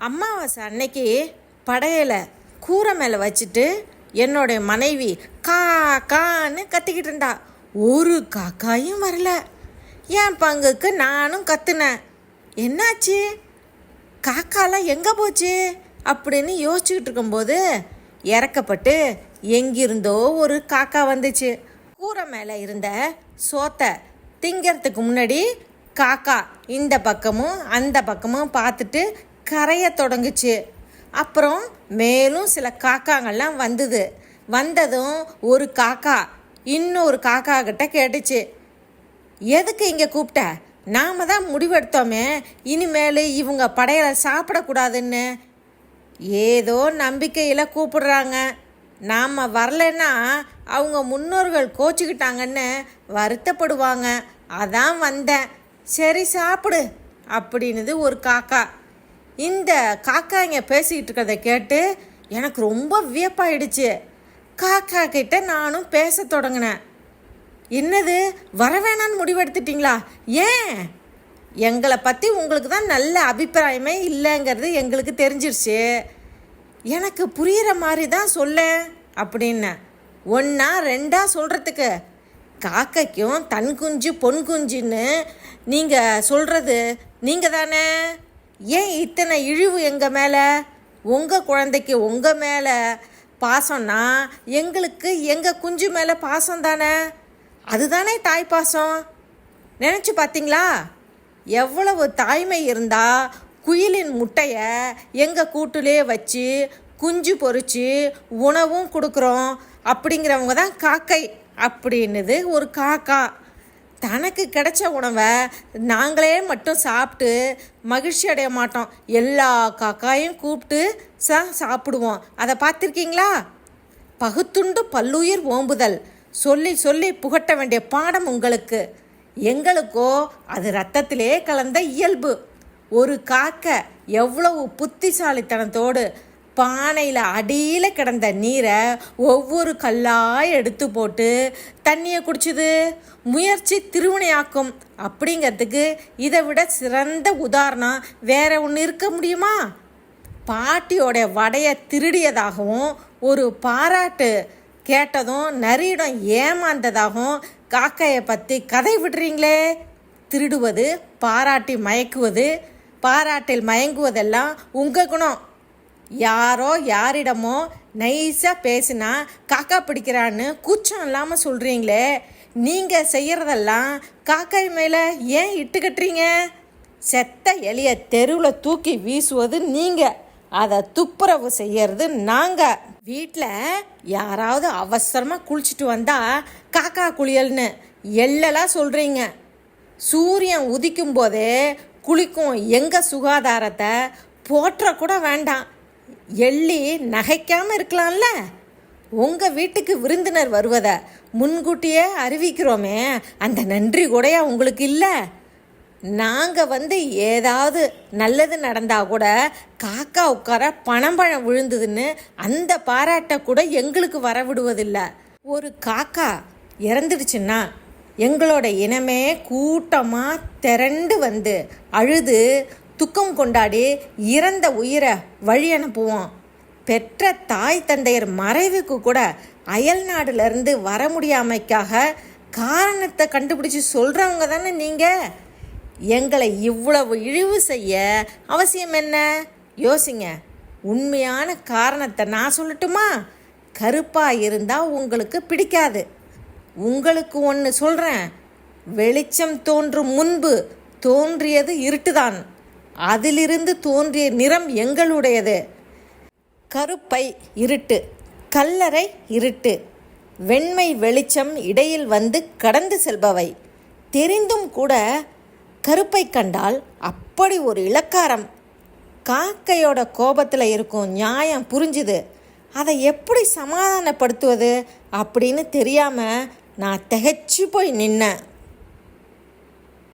அமாவாசை அன்னைக்கு படையலை கூரை மேலே வச்சுட்டு என்னுடைய மனைவி கா கான்னு கத்திக்கிட்டு இருந்தா. ஒரு காக்காயும் வரல. என் பங்குக்கு நானும் கத்துனேன். என்னாச்சு? காக்காலாம் எங்கே போச்சு? அப்படின்னு யோசிச்சுக்கிட்டு இருக்கும்போது இறக்கப்பட்டு எங்கிருந்தோ ஒரு காக்கா வந்துச்சு. கூரை மேலே இருந்த சோத்தை திங்கிறதுக்கு முன்னாடி காக்கா இந்த பக்கமும் அந்த பக்கமும் பார்த்துட்டு கரைய தொடங்குச்சு. அப்புறம் மேலும் சில காக்காங்கள்லாம் வந்தது. வந்ததும் ஒரு காக்கா இன்னொரு காக்கா கிட்ட கேட்டுச்சு. எதுக்கு இங்கே கூப்பிட்ட நாம தான் முடிவெடுத்தோமே. இனிமேல் இவங்க படையலை சாப்பிடக்கூடாதுன்னு. ஏதோ நம்பிக்கையில் கூப்பிடுறாங்க. நாம் வரலைன்னா அவங்க முன்னோர்கள் கோச்சிக்கிட்டாங்கன்னு வருத்தப்படுவாங்க. அதான் வந்தேன். சரி சாப்பிடு அப்படின்னுது ஒரு காக்கா. இந்த காக்காங்க பேசிக்கிட்டு இருக்கிறத கேட்டு எனக்கு ரொம்ப வியப்பாயிடுச்சு. காக்கா கிட்ட நானும் பேச தொடங்கினேன். என்னது வர முடிவெடுத்துட்டிங்களா? ஏன்? எங்களை பற்றி உங்களுக்கு தான் நல்ல அபிப்பிராயமே இல்லைங்கிறது எங்களுக்கு தெரிஞ்சிருச்சு. எனக்கு புரிகிற மாதிரி தான் சொல்லேன் அப்படின்னு ஒன்றா ரெண்டா சொல்கிறதுக்கு காக்கைக்கும் தன் குஞ்சு பொன் குஞ்சுன்னு நீங்கள் சொல்கிறது நீங்கள் தானே ஏன் இத்தனை இழிவு எங்கள் மேலே? உங்கள் குழந்தைக்கு உங்கள் மேலே பாசம்னா எங்களுக்கு எங்கள் குஞ்சு மேலே பாசம் தானே? அதுதானே தாய் பாசம். நினச்சி பார்த்தீங்களா எவ்வளவு தாய்மை இருந்தால் குயிலின் முட்டையை எங்கள் கூட்டிலே வச்சு குஞ்சு பொறிச்சு உணவும் கொடுக்குறோம் அப்படிங்கிறவங்க தான் காக்கை அப்படின்னுது ஒரு காக்கா. தனக்கு கிடைச்ச உணவை நாங்களே மட்டும் சாப்பிட்டு மகிழ்ச்சி அடைய மாட்டோம். எல்லா காக்காயும் கூப்பிட்டு சா சாப்பிடுவோம். அதை பார்த்துருக்கீங்களா? பகுத்துண்டு பல்லுயிர் ஓம்புதல். சொல்லி சொல்லி புகட்ட வேண்டிய பாடம் உங்களுக்கு. எங்களுக்கோ அது ரத்தத்திலே கலந்த இயல்பு. ஒரு காக்க எவ்வளவு புத்திசாலித்தனத்தோடு பானையில் அடியில் கிடந்த நீரை ஒவ்வொரு கல்லாக எடுத்து போட்டு தண்ணியை குடிச்சுது. முயற்சி திருவினையாக்கும் அப்படிங்கிறதுக்கு இதை விட சிறந்த உதாரணம் வேற ஒன்று இருக்க முடியுமா? பாட்டியோட வடையை திருடியதாகவும் ஒரு பாராட்டு கேட்டதும் நரியிடம் ஏமாந்ததாகவும் காக்கையை பற்றி கதை விடுறீங்களே? திருடுவது பாராட்டி மயக்குவது பாராட்டில் மயங்குவதெல்லாம் உங்கள் குணம். யாரோ யாரிடமோ நைஸாக பேசினா காக்கா பிடிக்கிறான்னு கூச்சம் இல்லாமல் சொல்கிறீங்களே நீங்கள் செய்கிறதெல்லாம் காக்காய் மேலே ஏன் இட்டு கட்டுறீங்க செத்த எலிய தெருவில் தூக்கி வீசுவது நீங்கள் அதை துப்புரவு செய்யறது நாங்கள் வீட்டில் யாராவது அவசரமாக குளிச்சுட்டு வந்தால் காக்கா குளியல்னு எல்லாம் சொல்கிறீங்க சூரியன் உதிக்கும் போதே குளிக்கும் எங்கள் சுகாதாரத்தை போற்ற கூட வேண்டாம். எள்ளி நகைக்காமல் இருக்கலாம்ல? உங்கள் வீட்டுக்கு விருந்தினர் வருவதை முன்கூட்டியே அறிவிக்கிறோமே. அந்த நன்றி கூடயா உங்களுக்கு இல்லை? நாங்கள் வந்து ஏதாவது நல்லது நடந்தால் கூட காக்கா உட்கார பணம்பழம் விழுந்ததுன்னு அந்த பாராட்டை கூட எங்களுக்கு வர விடுவதில்லை ஒரு காக்கா இறந்துடுச்சுன்னா எங்களோட இனமே கூட்டமாக திரண்டு வந்து அழுது துக்கம் கொண்டாடி இறந்த உயிரை வழி அனுப்புவோம். பெற்ற தாய் தந்தையர் மறைவுக்கு கூட அயல் நாடுலேருந்து வர முடியாமைக்காக காரணத்தை கண்டுபிடிச்சி சொல்கிறவங்க தானே நீங்கள் எங்களை இவ்வளவு இழிவு செய்ய அவசியம் என்ன? யோசிங்க. உண்மையான காரணத்தை நான் சொல்லட்டுமா? கருப்பாக இருந்தால் உங்களுக்கு பிடிக்காது. உங்களுக்கு ஒன்று சொல்கிறேன் வெளிச்சம் தோன்றும் முன்பு தோன்றியது இருட்டுதான். அதிலிருந்து தோன்றிய நிறம் எங்களுடையது. கருப்பை இருட்டு கல்லறை இருட்டு வெண்மை வெளிச்சம் இடையில் வந்து கடந்து செல்பவை. தெரிந்தும் கூட கருப்பை கண்டால் அப்படி ஒரு இலக்காரம் காக்கையோட கோபத்தில் இருக்கும் நியாயம் புரிஞ்சுது. அதை எப்படி சமாதானப்படுத்துவது அப்படின்னு தெரியாமல் நான் திகைச்சு போய் நின்னேன்.